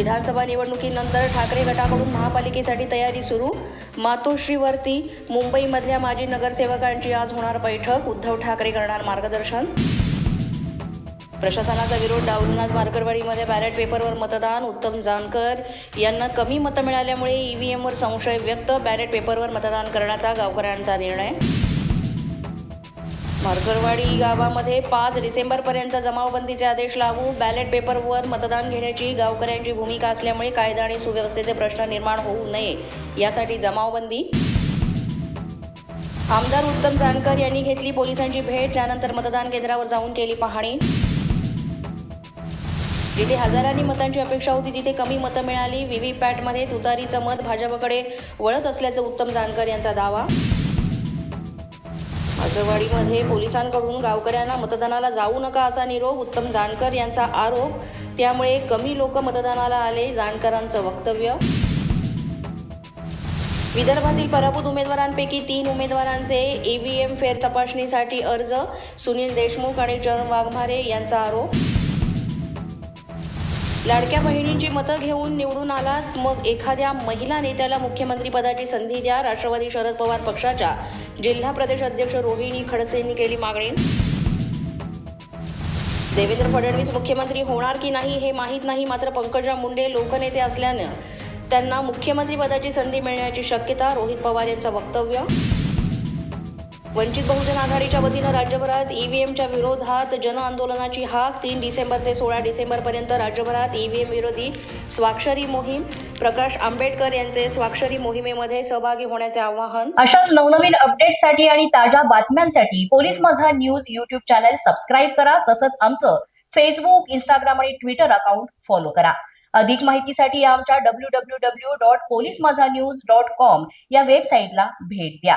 विधानसभा निवडणुकीनंतर ठाकरे गटाकडून महापालिकेसाठी तयारी सुरू. मातोश्रीवरती मुंबईमधल्या माजी नगरसेवकांची आज होणार बैठक. उद्धव ठाकरे करणार मार्गदर्शन. प्रशासनाचा विरोध डावलून आज मार्करवाडीमध्ये बॅलेट पेपरवर मतदान. उत्तम जानकर यांना कमी मतं मिळाल्यामुळे ईव्हीएमवर संशय व्यक्त. बॅलेट पेपरवर मतदान करण्याचा गावकऱ्यांचा निर्णय. मारकरवाडी गावामध्ये पाच डिसेंबरपर्यंत जमावबंदीचे आदेश लागू. बॅलेट पेपरवर मतदान घेण्याची गावकऱ्यांची भूमिका असल्यामुळे कायदा आणि सुव्यवस्थेचे प्रश्न निर्माण होऊ नये. यासाठी जमावबंदी. आमदार उत्तम जानकर यांनी घेतली पोलिसांची भेट. त्यानंतर मतदान केंद्रावर जाऊन केली पाहणी. जिथे हजारांनी मतांची अपेक्षा होती तिथे कमी मतं मिळाली. व्हीव्हीपॅटमध्ये तुतारीचं मत भाजपकडे वळत असल्याचं उत्तम जानकर यांचा दावा. राजवाडीमध्ये पोलिसांकडून गावकऱ्यांना मतदानाला जाऊ नका असा निरोप उत्तम जानकर यांचा आरोप. त्यामुळे कमी लोक मतदानाला आले जानकरांचं वक्तव्य. विदर्भातील पराभूत उमेदवारांपैकी तीन उमेदवारांचे ईव्हीएम फेर तपासणीसाठी अर्ज सुनील देशमुख आणि चरण वाघमारे यांचा आरोप. लाडक्या बहिणींची मतं घेऊन निवडून आलात. मग एखाद्या महिला नेत्याला मुख्यमंत्रीपदाची संधी द्या. राष्ट्रवादी शरद पवार पक्षाच्या जिल्हा प्रदेश अध्यक्ष रोहिणी खडसेंनी केली मागणी. देवेंद्र फडणवीस मुख्यमंत्री होणार की नाही हे माहीत नाही. मात्र पंकजा मुंडे लोकनेते असल्यानं त्यांना मुख्यमंत्रीपदाची संधी मिळण्याची शक्यता रोहित पवार यांचं वक्तव्य. वंचित बहुजन आघाडीच्या वतीनं राज्यभरात ईव्हीएमच्या विरोधात जनआंदोलनाची हाक तीन डिसेंबर ते सोळा डिसेंबरपर्यंत राज्यभरात ईव्हीएम विरोधी स्वाक्षरी मोहीम. प्रकाश आंबेडकर यांचे स्वाक्षरी मोहिमेमध्ये सहभागी होण्याचे आवाहन. अशाच नवनवीन अपडेटसाठी आणि ताज्या बातम्यांसाठी police Majha news YouTube channel subscribe करा. तसंच आमचं फेसबुक इंस्टाग्राम आणि ट्विटर अकाउंट फॉलो करा. अधिक माहितीसाठी आमच्या W W W dot police Majha news dot com या वेबसाईटला भेट द्या.